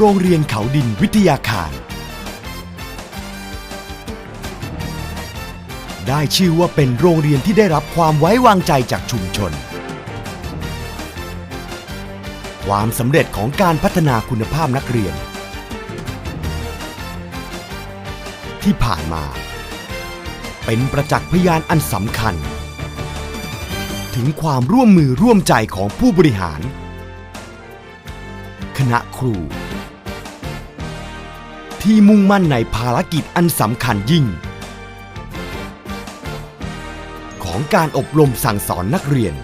โรงเรียนเขาดินวิทยาคาร ได้ชื่อว่าเป็นโรงเรียนที่ได้รับความไว้วางใจจากชุมชน ความสำเร็จของการพัฒนาคุณภาพนักเรียน ที่ผ่านมา เป็นประจักษ์พยานอันสำคัญ ถึงความร่วมมือร่วมใจของผู้บริหารคณะครู ที่มุ่งมั่นในภารกิจอันสำคัญยิ่ง ของการอบรมสั่งสอนนักเรียน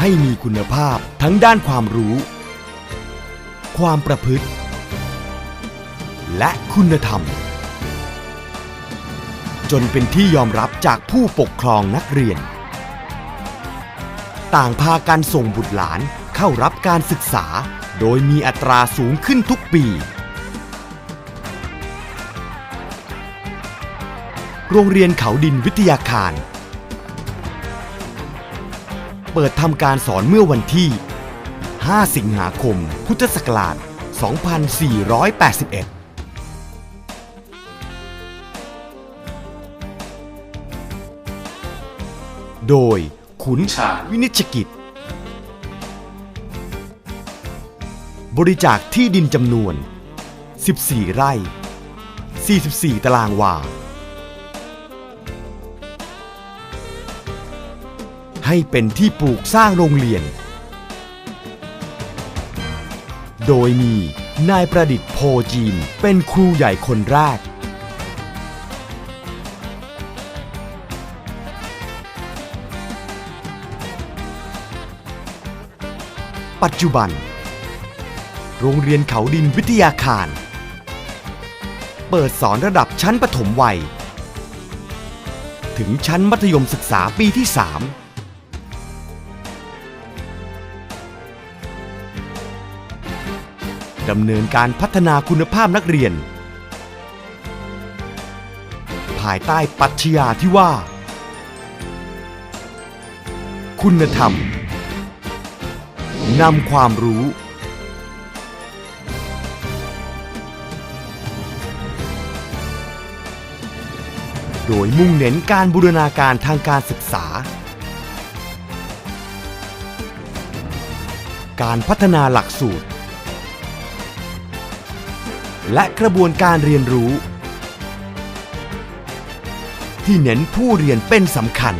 ให้มีคุณภาพทั้งด้านความรู้ ความประพฤติ และคุณธรรม จนเป็นที่ยอมรับจากผู้ปกครองนักเรียน ต่างพากันส่งบุตรหลานเข้ารับการศึกษาโดยมีอัตราสูงขึ้นทุกปี โรงเรียนเขาดินวิทยาคาร เปิดทำการสอนเมื่อวันที่ 5 สิงหาคม พุทธศักราช 2481โดยขุนชาวินิจฉกิจ บริจาคที่ดินจำนวน 14 ไร่ 44 ตารางวา ให้เป็นที่ปลูกสร้างโรงเรียน โดยมีนายประดิษฐ์โพจีนเป็นครูใหญ่คนแรก ปัจจุบัน โรงเรียนเขาดินวิทยาคาร เปิดสอนระดับชั้นประถมวัย ถึงชั้นมัธยมศึกษาปีที่ 3 ดำเนินการพัฒนาคุณภาพนักเรียน ภายใต้ปรัชญาที่ว่า คุณธรรมนำความรู้ โดยมุ่งเน้นการบูรณาการทางการศึกษา การพัฒนาหลักสูตร และกระบวนการเรียนรู้ ที่เน้นผู้เรียนเป็นสำคัญ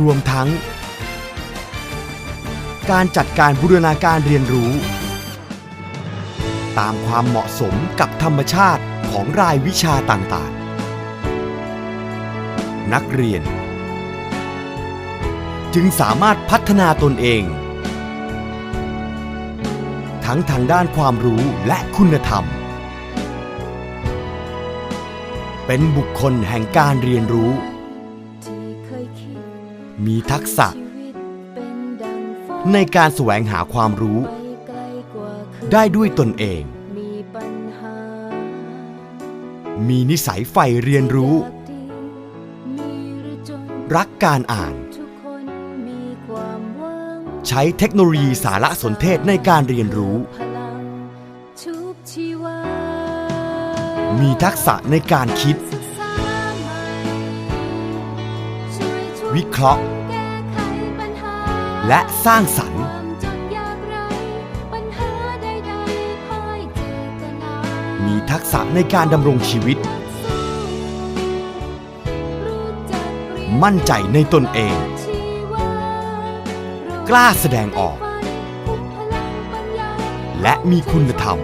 รวมทั้ง การจัดการบูรณาการเรียนรู้ ตามความเหมาะสมกับธรรมชาติของรายวิชาต่างๆ นักเรียน จึงสามารถพัฒนาตนเอง ทั้งทางด้านความรู้และคุณธรรม เป็นบุคคลแห่งการเรียนรู้ มีทักษะ ในการแสวงหาความรู้ ได้ด้วยตนเอง มีนิสัยใฝ่เรียนรู้ รักการอ่าน ใช้เทคโนโลยีสารสนเทศในการเรียนรู้พลังชุบชีวามีทักษะในการคิดศึกษาใหม่ช่วยช่วยวิเคราะห์แก้ไขปัญหาและสร้างสรรค์ความจนยากไรปัญหาใดๆคอยเจตนามีทักษะในการดำรงชีวิตรู้จักเรียนมั่นใจในตนเองชีวาก ล้าแสดงออก และมีคุณธรรม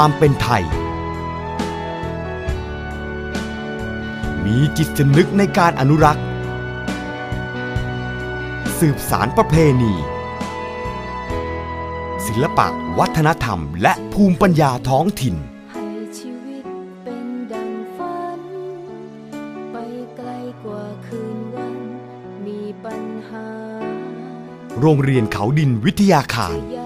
ความเป็นไทย มีจิตสำนึกในการอนุรักษ์ สืบสารประเพณี ศิลปะวัฒนธรรม และภูมิปัญญาท้องถิ่นให้ชีวิตเป็นดังฝันไปไกลกว่าคืนวันมีปัญหาโรงเรียนเขาดินวิทยาคาร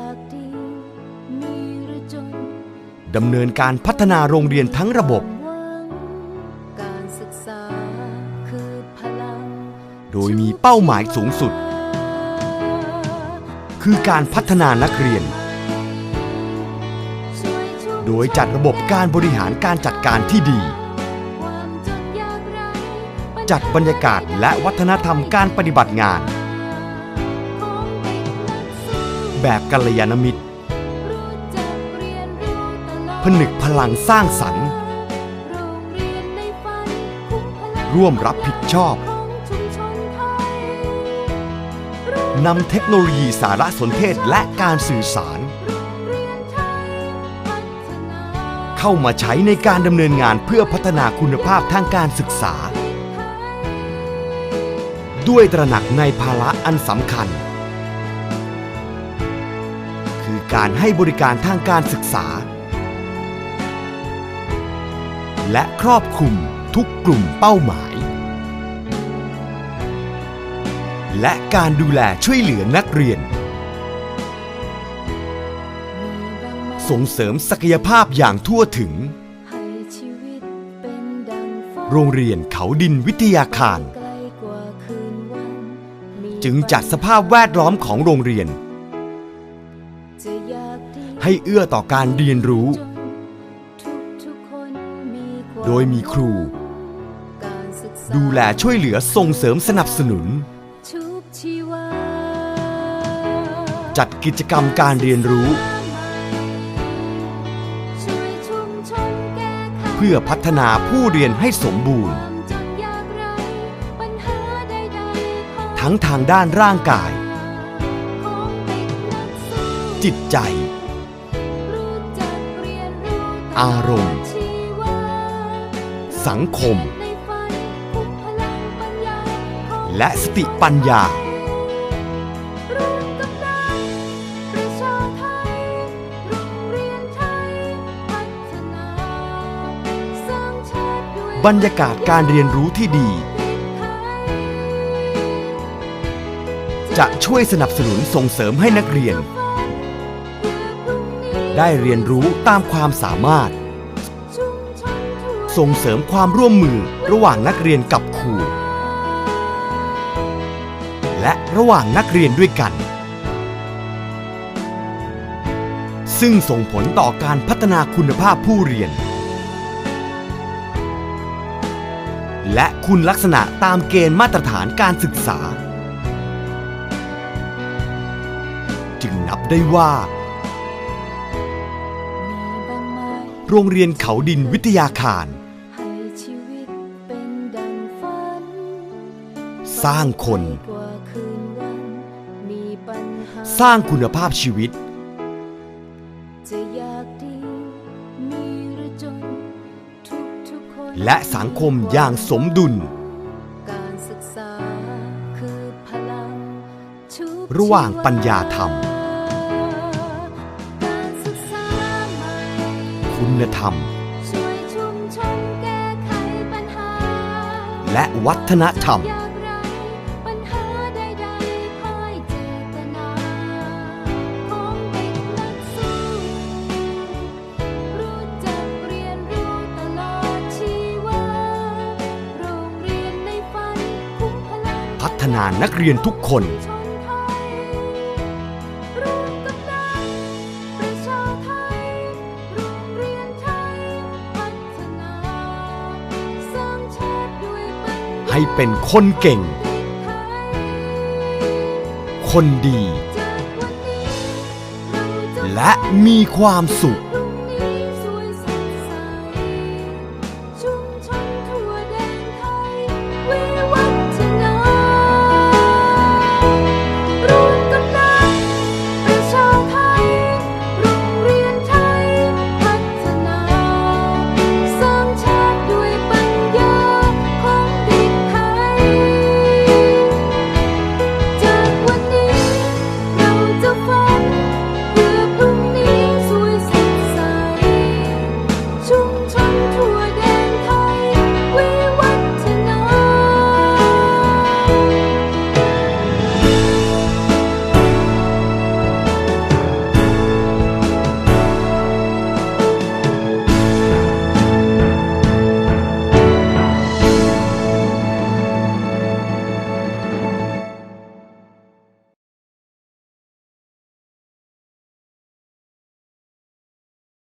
ดำเนินการพัฒนาโรงเรียนทั้งระบบ การศึกษาคือพลังโดยมีเป้าหมายสูงสุด คือการพัฒนานักเรียน ช่วยชุมโดยจัดระบบการบริหารการจัดการที่ดี ความจนยากไร้ปัญหาจัดบรรยากาศและวัฒนธรรมการปฏิบัติงาน ของเด็กนักสู้ แบบกัลยาณมิตร นึกพลังสร้างสรรค์โรงเรียนในฝันคุ้มพลังร่วมรับผิดชอบของชุมชนไทยนำเทคโนโลยีสารสนเทศและการสื่อสารโรงเรียนไทยพัฒนาเข้ามาใช้ในการดำเนินงานเพื่อพัฒนาคุณภาพทางการศึกษา ด้วยตระหนักในภาระอันสำคัญ คือการให้บริการทางการศึกษา และครอบคลุมทุกกลุ่มเป้าหมาย และการดูแลช่วยเหลือนักเรียน ส่งเสริมศักยภาพอย่างทั่วถึง โรงเรียนเขาดินวิทยาคาร จึงจัดสภาพแวดล้อมของโรงเรียน ให้เอื้อต่อการเรียนรู้ โดยมีครูการศึกษาดูแลช่วยเหลือส่งเสริมสนับสนุนชุบชีวาจัดกิจกรรมการเรียนรู้ช่วยชุมชนแก้ไขเพื่อพัฒนาผู้เรียนให้สมบูรณ์ความจนยากไร้ปัญหาใดๆของทั้งทางด้านร่างกายของเด็กนักสู้จิตใจรู้จักเรียนรู้ตลดอารมณ์ชีวา สังคมในฝันคุ้มพลังปัญญาของและสติปัญญารวมกำลังประชาไทยโรงเรียนไทยพัฒนาสร้างชาติด้วยบรรยากาศการเรียนรู้ที่ดี จะช่วยสนับสนุนส่งเสริมให้นักเรียน ได้เรียนรู้ตามความสามารถ ส่งเสริมความร่วมมือระหว่างนักเรียนกับครูและระหว่างนักเรียนด้วยกัน ซึ่งส่งผลต่อการพัฒนาคุณภาพผู้เรียน และคุณลักษณะตามเกณฑ์มาตรฐานการศึกษา จึงนับได้ว่า โรงเรียนเขาดินวิทยาคาร สร้างคนไปกว่าคืนวันมีปัญหาสร้างคุณภาพชีวิตจะอยากดีมีหรือจนทุกทุกๆคนและสังคมอย่างสมดุลการศึกษาคือพลังชุบระหว่างปัญญาธรรมการศึกษาใหม่คุณธรรมช่วยชุมชนแก้ไขปัญหาและวัฒนธรรม พัฒนานักเรียนทุกคนให้เป็นคนเก่ง คนดี และมีความสุข